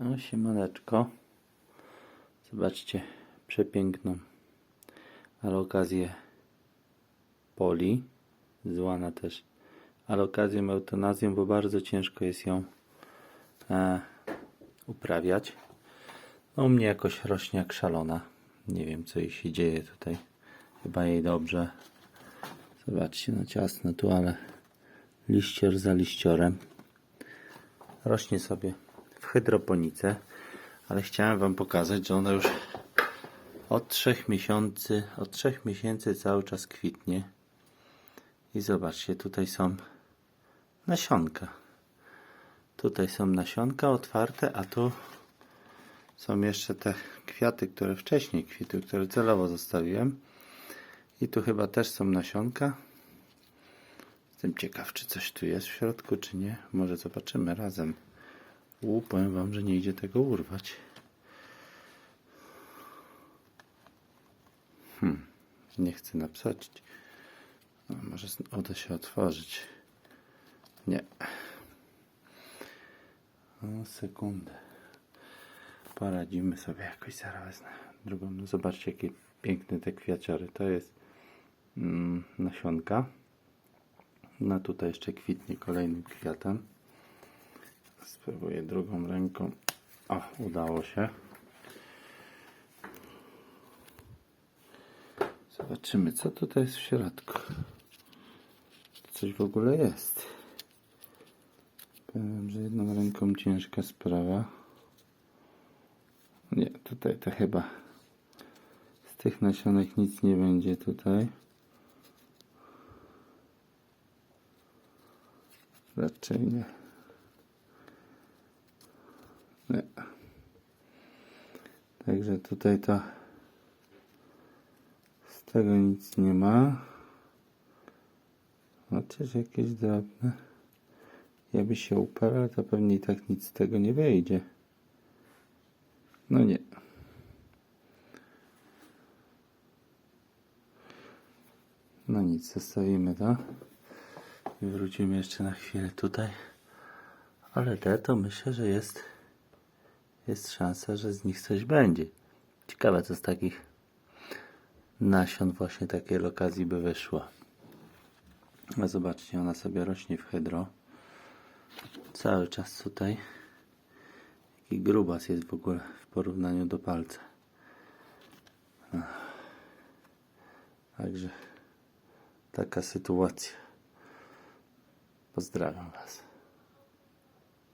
O, siemaneczko. Zobaczcie, przepiękną alokazję poli. Złana też alokazją eutanazją, bo bardzo ciężko jest ją e, uprawiać. No, u mnie jakoś rośnie jak szalona. Nie wiem, co jej się dzieje tutaj. Chyba jej dobrze. Zobaczcie, no ciasno tu, ale liścior za liściorem. Rośnie sobie hydroponice, ale chciałem Wam pokazać, że ona już od trzech miesięcy, od trzech miesięcy cały czas kwitnie. I zobaczcie, tutaj są nasionka. Tutaj są nasionka otwarte, a tu są jeszcze te kwiaty, które wcześniej kwitły, które celowo zostawiłem. I tu chyba też są nasionka. Jestem ciekaw, czy coś tu jest w środku, czy nie. Może zobaczymy razem. U, powiem Wam, że nie idzie tego urwać. Hmm, nie chcę napsacić. No, może uda się otworzyć. Nie. O, sekundę. Poradzimy sobie jakoś zaraz wezmę drugą. No zobaczcie, jakie piękne te kwiaciory. To jest mm, nasionka. No tutaj jeszcze kwitnie kolejnym kwiatem. Spróbuję drugą ręką. O, udało się. Zobaczymy, co tutaj jest w środku. Coś w ogóle jest. Powiem, że jedną ręką ciężka sprawa. Nie, tutaj to chyba z tych nasionek nic nie będzie tutaj. Raczej nie. Nie. Także tutaj to z tego nic nie ma. Chociaż jakieś drobne. Jakby się uparł, ale to pewnie i tak nic z tego nie wyjdzie. No nie. No nic, zostawimy to. I wrócimy jeszcze na chwilę tutaj. Ale te to myślę, że jest jest szansa, że z nich coś będzie. Ciekawe, co z takich nasion właśnie takiej okazji by wyszło. A zobaczcie, ona sobie rośnie w hydro. Cały czas tutaj. Jaki grubas jest w ogóle w porównaniu do palca. Także taka sytuacja. Pozdrawiam Was.